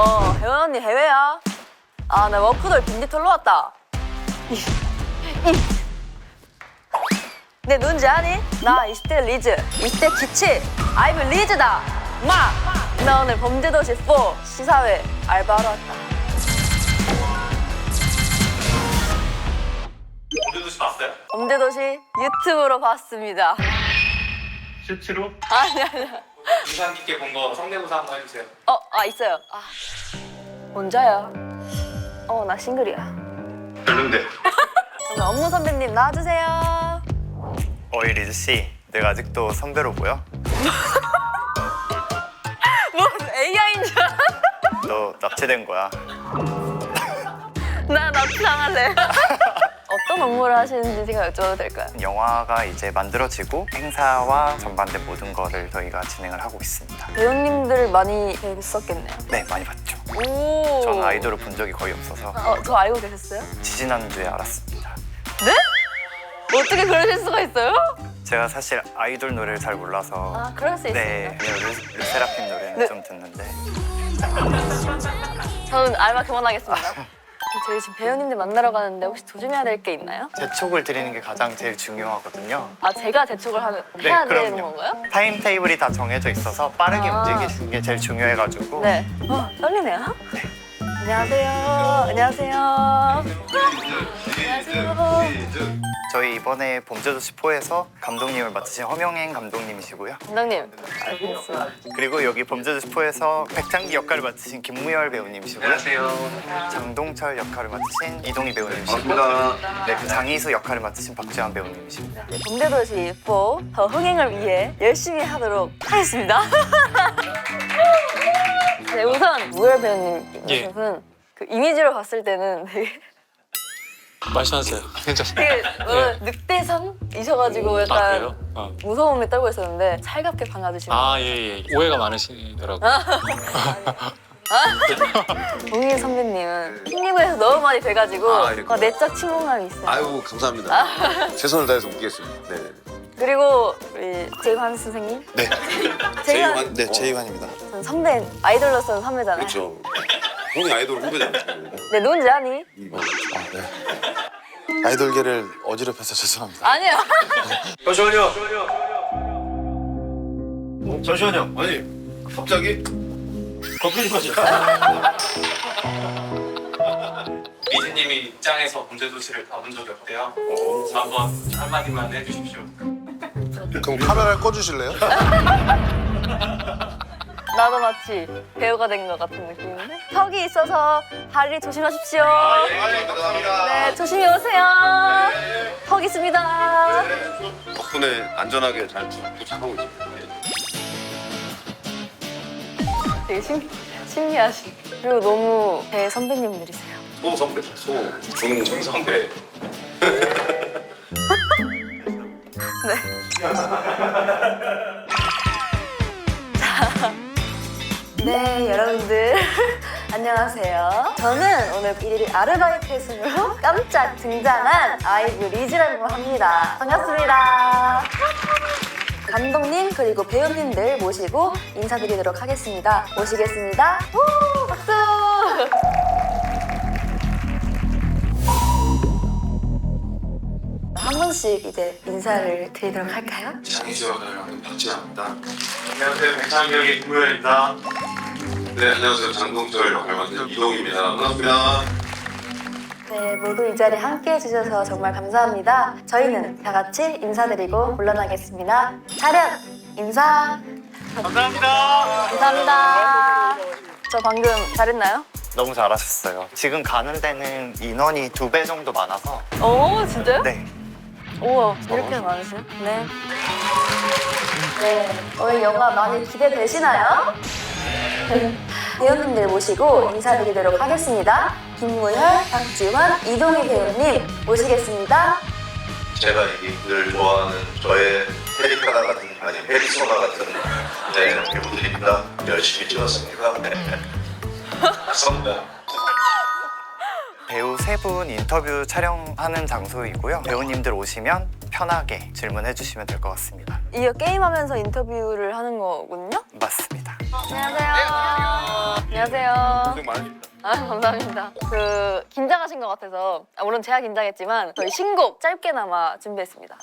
어, 혜원 언니 해외야. 아, 나 워크돌 빈디 털러 왔다. 내 누군지 아니? 나 20대 리즈, 20대 기치, 아이브 리즈다. 마! 나 오늘 범죄도시 4 시사회 알바하러 왔다. 범죄도시 봤어요? 범죄도시 유튜브로 봤습니다. 실제로? 아니, 아니. 인상 깊게 본 거 성대모사 한번 해주세요. 어, 아, 있어요. 아. 혼자야. 어, 나 싱글이야. 별론데. 오늘 업무 선배님 나와주세요. 어이 리즈 씨, 내가 아직도 선배로 보여? 뭐, AI인 줄 알아? 너 납치된 거야. 나 납치 당할래. 어떤 업무를 하시는지 제가 여쭤봐도 될까요? 영화가 이제 만들어지고 행사와 전반된 모든 거를 저희가 진행을 하고 있습니다. 배우님들 많이 뵀었겠네요. 네, 많이 봤죠. 오. 저는 아이돌을 본 적이 거의 없어서 어, 저 알고 계셨어요? 지지난주에 알았습니다. 네? 어떻게 그러실 수가 있어요? 제가 사실 아이돌 노래를 잘 몰라서 아, 그럴 수 네, 있습니다. 르, 르세라핌 노래는 네. 좀 듣는데 저는 알바 그만하겠습니다. 저희 지금 배우님들 만나러 가는데 혹시 조심해야 될 게 있나요? 재촉을 드리는 게 가장 제일 중요하거든요. 아, 제가 재촉을 하면 네, 해야 되는. 건가요? 타임 테이블이 다 정해져 있어서 빠르게 아. 움직이시는 게 제일 중요해가지고 네. 어, 떨리네요. 안녕하세요. 안녕하세요. 안녕하세요. 저희 이번에 범죄도시 4에서 감독님을 맡으신 허명행 감독님이시고요. 감독님, 알고 있습니다. 그리고 여기 범죄도시 4에서 백장기 역할을 맡으신 김무열 배우님이시고요. 안녕하세요. 장동철 역할을 맡으신 이동희 배우님이시고 반갑습니다. 네, 그 장희수 역할을 맡으신 박지환 배우님이십니다. 범죄도시 4더 흥행을 위해 열심히 하도록 하겠습니다. 네, 우선 무열 배우님 예. 모습은 그 이미지로 봤을 때는 되게, 말씀하세요. 괜찮습니다. 되게 어, 늑대상이셔가지고 아 약간 그래요? 어. 무서움에 떨고 있었는데 살갑게 반가주시는 아 예예 오해가 많으시더라고. 동희 선배님은 핑리부에서 너무 많이 뵈가지고 아, 이렇게. 어, 내적 친밀감이 있어요. 아이고 감사합니다. 최선을 다해서 웃기겠습니다. 네. 그리고 우리 재환 선생님, 네. 재환 제이환 네 제이환입니다. 전 선배 아이돌로서는 선배잖아요. 그렇죠. 형이 아이돌 후배잖아요. 네 누군지 아니? 아, 네. 아이돌계를 어지럽혀서 죄송합니다. 아니요. 잠시만요. 어, 잠시만요. 아니 갑자기 커피 좀 마시죠. 미즈님이 입장에서 범죄 도시를 봐본 적이 없대요. 그래서 한번 한마디만 해주십시오. 그럼 카메라를 꺼주실래요? 나도 마치 배우가 된 것 같은 느낌인데 턱이 있어서 다리 조심하십시오. 네, 감사합니다. 네 조심히 오세요. 턱 있습니다. 덕분에 안전하게 잘 도착하고 있습니다. 되게 신, 신기하시. 그리고 너무 배 선배님들이세요. 소 선배, 소 중중 선배. 네, 여러분들. 안녕하세요. 저는 오늘 일일 아르바이트생으로 깜짝 등장한 아이브 리즈라고 합니다. 반갑습니다. 감독님 그리고 배우님들 모시고 인사드리도록 하겠습니다. 모시겠습니다. 우, 박수! 한 분씩 이제 인사를 드리도록 할까요? 장희수 역할을 맡은 박지환입니다. 안녕하세요. 백창경의 김무열입니다. 네 안녕하세요 장동철 역할 맡은 이동입니다. 반갑습니다. 네, 모두 이 자리에 함께 해주셔서 정말 감사합니다. 저희는 다 같이 인사드리고 물러나겠습니다. 차렷! 인사! 감사합니다. 감사합니다. 저 방금 잘했나요? 너무 잘하셨어요. 지금 가는 데는 인원이 두 배 정도 많아서 오, 진짜요? 네, 우와, 이렇게 많으세요? 네. 네, 오늘 영화 많이 기대되시나요? 배우님들 모시고 인사드리도록 하겠습니다. 김무열, 박지환, 이동희 배우님 모시겠습니다. 제가 이늘 좋아하는 저의 페리카나 같은 아니 페리소나 같은 네 배우들입니다. 열심히 찍었습니다. 네. 감사합니다. 배우 세 분 인터뷰 촬영하는 장소이고요. 배우님들 오시면 편하게 질문해 주시면 될 것 같습니다. 이거 게임하면서 인터뷰를 하는 거군요? 맞습니다. 안녕하세요. 안녕하세요. 고생 많으십니다. 아, 감사합니다. 그 긴장하신 것 같아서 아, 물론 제가 긴장했지만 저희 신곡 짧게나마 준비했습니다.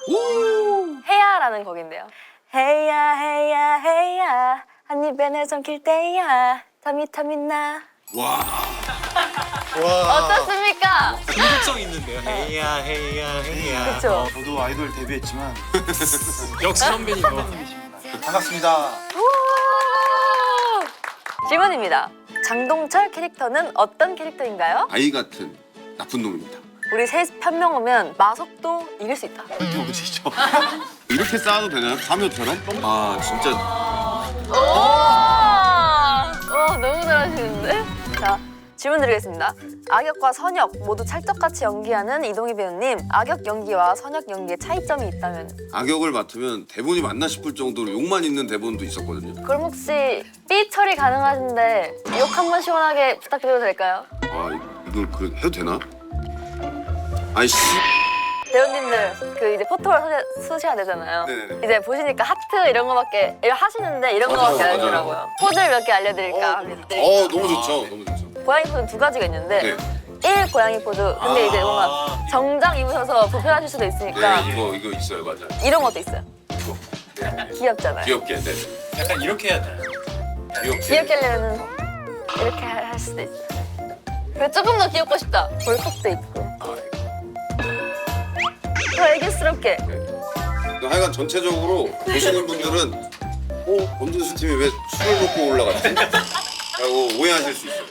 해야라는 곡인데요. 해야 해야 해야 한 입에 내 삼킬 때야 탐이 탐이 나 와. 어떻습니까? 중독성 있는데요. 헤이야 헤이야 헤이야. 그렇죠. 저도 아이돌 데뷔했지만 역시 선배님. 뭐. 반갑습니다. 질문입니다. 장동철 캐릭터는 어떤 캐릭터인가요? 아이 같은 나쁜 놈입니다. 우리 셋 편명하면 마석도 이길 수 있다. 보시죠. 이렇게 쌓아도 되나요? 사묘처럼? 아 진짜 오! 와, 너무 잘하시는데? 자, 질문 드리겠습니다. 악역과 선역 모두 찰떡같이 연기하는 이동희 배우님, 악역 연기와 선역 연기의 차이점이 있다면 악역을 맡으면 대본이 맞나 싶을 정도로 욕만 있는 대본도 있었거든요. 그럼 혹시 삐 처리 가능하신데 욕 한 번 시원하게 부탁드려도 될까요? 아 이걸 그 해도 되나? 아이 씨. 배우님들 그 이제 포토를 쓰셔- 쓰셔야 되잖아요. 네네네. 이제 보시니까 하트 이런 거밖에 이거 하시는데 이런 맞아요, 거밖에 안 맞아요. 해주더라고요. 포즈를 몇개 알려드릴까? 어 너무 좋죠. 너무 좋죠. 고양이 포즈는 두 가지가 있는데 네. 일 고양이 포즈. 근데 이제 뭔가 정장 입으셔서 불편하실 수도 있으니까 네 이거 이거 있어요 맞아. 요 이런 것도 있어요. 귀엽잖아요. 귀엽게 네. 약간 이렇게 해야 돼요. 귀엽게. 귀엽게 하려면 이렇게 할 할 수도 있어요. 그리고 조금 더 귀엽고 싶다. 볼컵도 있고. 더 애교스럽게. 그러니까 하여간 전체적으로 보시는 분들은 어 범준수 팀이 왜 술을 먹고 올라갔지? 라고 오해하실 수 있어요.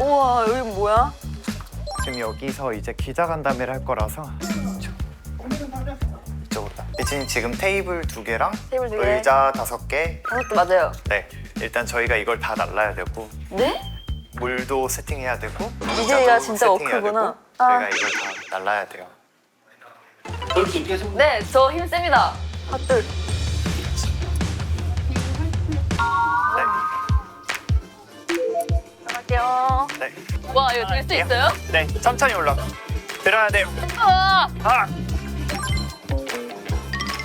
우와 여기 뭐야? 지금 여기서 이제 기자간담회를 할 거라서 이쪽으로 이제 지금 테이블 두 개랑 테이블 두 개. 의자 다섯 개 그것도 맞아요. 네 일단 저희가 이걸 다 날라야 되고 네? 물도 세팅해야 되고 이제야 의자도 진짜 세팅해야 워크구나. 아. 저희가 이걸 다 날라야 돼요 네, 저 힘 셉니다. 핫들. 나갈게요. 네, 와, 이거 들수 있어요? 네 천천히 올라가 들어야 돼요 아! 아!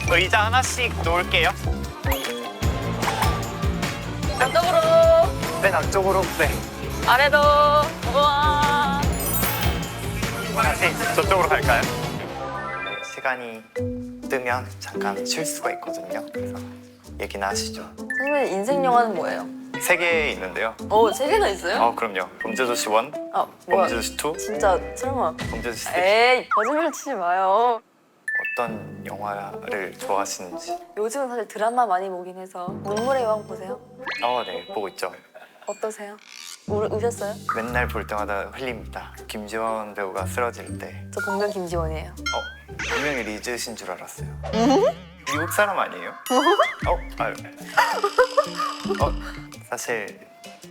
의자 하나씩 놓을게요 안쪽으로. 맨 앞쪽으로 네 아래도. 우와. 다시 저쪽으로 갈까요? 네, 시간이 뜨면 잠깐 쉴 수가 있거든요 그래서 얘기나 하시죠 선생님 인생 영화는 뭐예요? 세 개 있는데요 어, 세 개나 있어요? 어 그럼요 범죄도시 1, 아, 뭐야? 범죄도시 2, 진짜 설마. 범죄도시 3 에이, 거짓말 치지 마요. 어떤 영화를 좋아하시는지 요즘은 사실 드라마 많이 보긴 해서 눈물의 여왕 보세요? 어 네 보고 있죠 어떠세요? 우, 우셨어요? 맨날 볼 때마다 흘립니다 김지원 배우가 쓰러질 때저 동명 김지원이에요. 어? 분명히 리즈신 줄 알았어요 미국 사람 아니에요? 어? 아유 어? 사실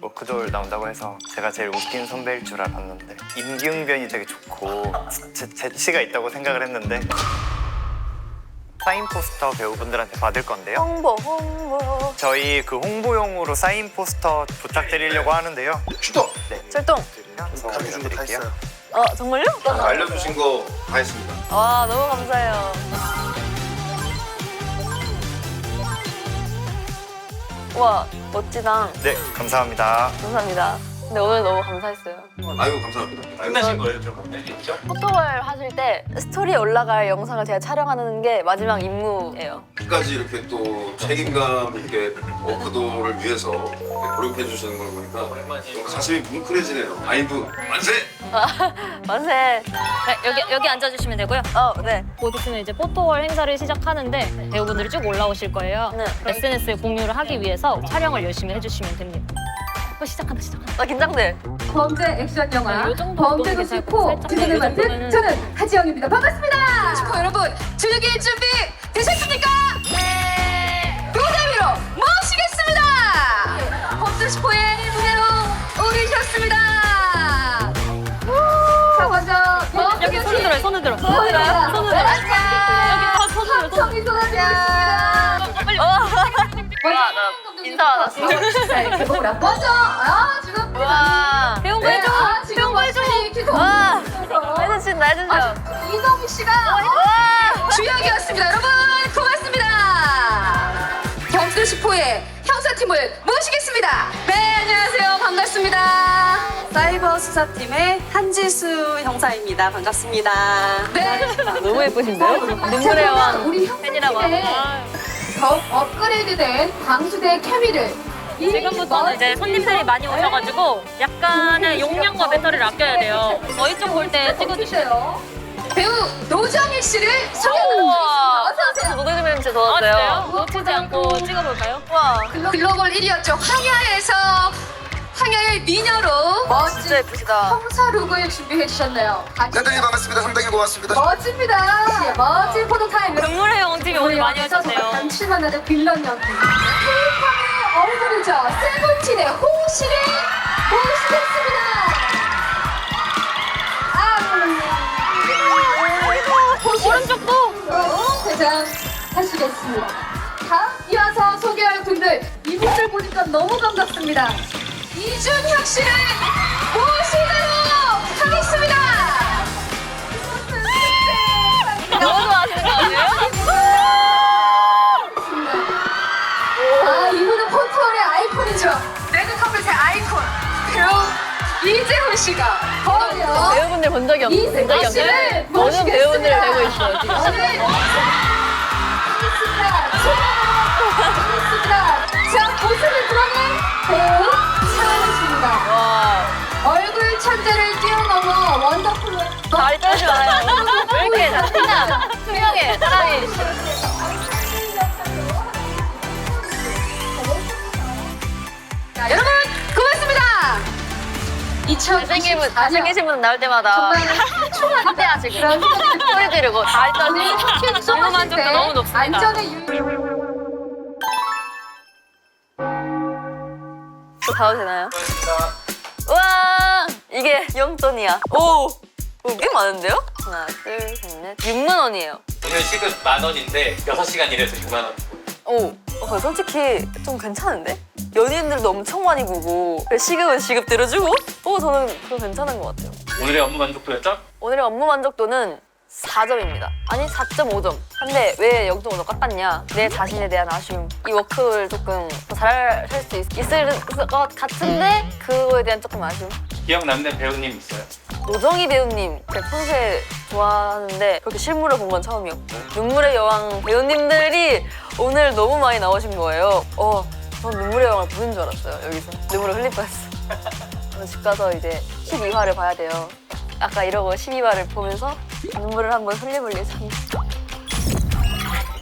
워크돌 나온다고 해서 제가 제일 웃긴 선배일 줄 알았는데 임기응변이 되게 좋고 재, 재치가 있다고 생각을 했는데 사인 포스터 배우분들한테 받을 건데요 홍보, 홍보. 저희 그 홍보용으로 사인 포스터 부탁드리려고 하는데요. 네 출동. 카드 준거 다 드릴게요. 있어요. 어, 정말요? 알려주신 거 다 했습니다. 와, 너무 감사해요. 와, 멋지다. 네 감사합니다 감사합니다. 근데 오늘 너무 감사했어요. 아유 감사합니다. 끝나신 거예요, 좀? 네, 있죠? 포토월 하실 때 스토리에 올라갈 영상을 제가 촬영하는 게 마지막 임무예요. 끝까지 이렇게 또 책임감 있게 워크도를 위해서 노력해 주시는 걸 보니까 좀 가슴이 뭉클해지네요. 아이브 만세! 만세. 네, 여기 여기 앉아주시면 되고요. 어, 네. 곧 있으면 이제 포토월 행사를 시작하는데 배우분들이 쭉 올라오실 거예요. 네. SNS에 공유를 하기 위해서 촬영을 열심히 해주시면 됩니다. 어, 시작한다, 시작한다. 나 긴장돼. 범죄 액션 영화 네, 요 정도 범죄 도시 4 살짝 진행을 요 맡은 저는 하지영입니다. 반갑습니다. 슈퍼 여러분 즐길 준비 되셨습니까? 네. 무대 위로 모시겠습니다. 범죄 슈퍼의 무대로 오르셨습니다. 자 먼저 여기 손을 들어요, 손을 들어. 손을 들어요. 손을 들어. 여기 다 손을 들어. 와, 나 인사 받았어. 자, 개봉을 앞- 먼저 아 지금 와. 배운 거 네, 해줘. 아, 지금 완전히 계속 와. 어, 해주신다, 해주셔. 아, 이동희 씨가 주역이었습니다. 여러분 고맙습니다. 슈퍼의 혁 수사팀을 모시겠습니다. 네, 안녕하세요. 반갑습니다. 사이버 수사팀의 한지수 형사입니다. 반갑습니다. 네. 너무 예쁘신데요? 눈물의 여왕 우리 팬이라고 형사팀의 합니다. 더욱 업그레이드된 광수대 케미를 이 지금부터는 이제 손님들이 많이 오셔가지고 약간의 용량과 배터리를 아껴야 돼요. 저희 쪽 볼 때 찍어주세요. 배우 노정희 씨를 소개합니다. 우와. 어서 오세요. 노동님 진짜 아, 좋았어요. 진짜요? 놓치지 않고 찍어볼까요? 와, 글로벌 1위였죠. 황야에서 황야의 미녀로 멋진 진짜 예쁘시다. 형사 룩을 준비해 주셨네요. 대단히 반갑습니다. 상당히 고맙습니다. 멋집니다. 멋진 포토 타임. 눈물의 영팀이 오늘 많이 오셨네요. 단출만하는 빌런 연기. 케이팝의 얼굴이죠. 세븐틴의 호시를 모시겠습니다. 아, 호시 오른쪽도 대장하시겠습니다. 다음 이어서 소개할 분들 이분들 보니까 너무 반갑습니다. 이준혁 씨를 모시도록 하겠습니다. 너무 좋아하시는 거 아니에요? 아, 이분은 폰트월의 아이콘이죠. 레드카펫의 아이콘. 배우 이재훈 씨가 거요. 배우분들 본 적이 없, 본 적이 이승기 씨를 없는데 모든 배우분들 모시겠습니다. 되고 있어요, 지금. 오늘 천재를 뛰어넘어 원더풀로 다리 떨지 마요. 왜 이렇게 자신감, 투명해, 사람이. 자, 여러분 고맙습니다. 잘생긴 분, 2024년 잘생기신 분 나올 때마다 정말 총알 하대하시고 소리 지르고 다리 떨지. 너무 만족도 너무 높습니다. 안전의 유... 또 가도 되나요? 와 이게 영돈이야. 오, 오, 꽤 많은데요? 하나, 둘, 셋, 넷. 6만 원이에요. 오늘 시급 만 원인데 6시간 일해서 6만 원. 오, 어, 솔직히 좀 괜찮은데? 연예인들도 엄청 많이 보고 시급은 시급대로 주고 오 저는 그거 괜찮은 것 같아요. 오늘의 업무 만족도였죠? 오늘의 업무 만족도는 4점입니다. 아니 4.5점. 근데 왜 0.5점 깎았냐? 내 자신에 대한 아쉬움. 이 워크를 조금 더 잘할 수 있, 있을 것 같은데 그거에 대한 조금 아쉬움. 기억 남는 배우님 있어요? 노정희 배우님 평소에 좋아하는데 그렇게 실물을 본 건 처음이었고 눈물의 여왕 배우님들이 오늘 너무 많이 나오신 거예요. 어, 전 눈물의 여왕을 보는 줄 알았어요 여기서 눈물을 흘릴 뻔했어. 저는 집 가서 이제 12화를 봐야 돼요. 아까 이러고 12화를 보면서 눈물을 한번 흘려볼 예정입니다.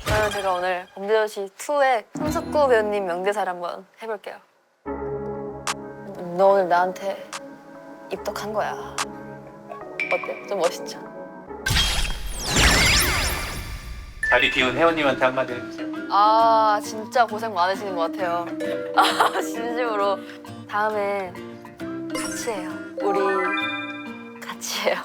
그러면 제가 오늘 범죄도시 2의 손석구 배우님 명대사를 한번 해볼게요. 너 오늘 나한테 입덕한 거야. 어때? 좀 멋있죠? 자리 비운 혜원님한테 한마디 해주세요. 아 진짜 고생 많으시는 것 같아요. 아 진심으로 다음에 같이 해요. 우리 같이 해요.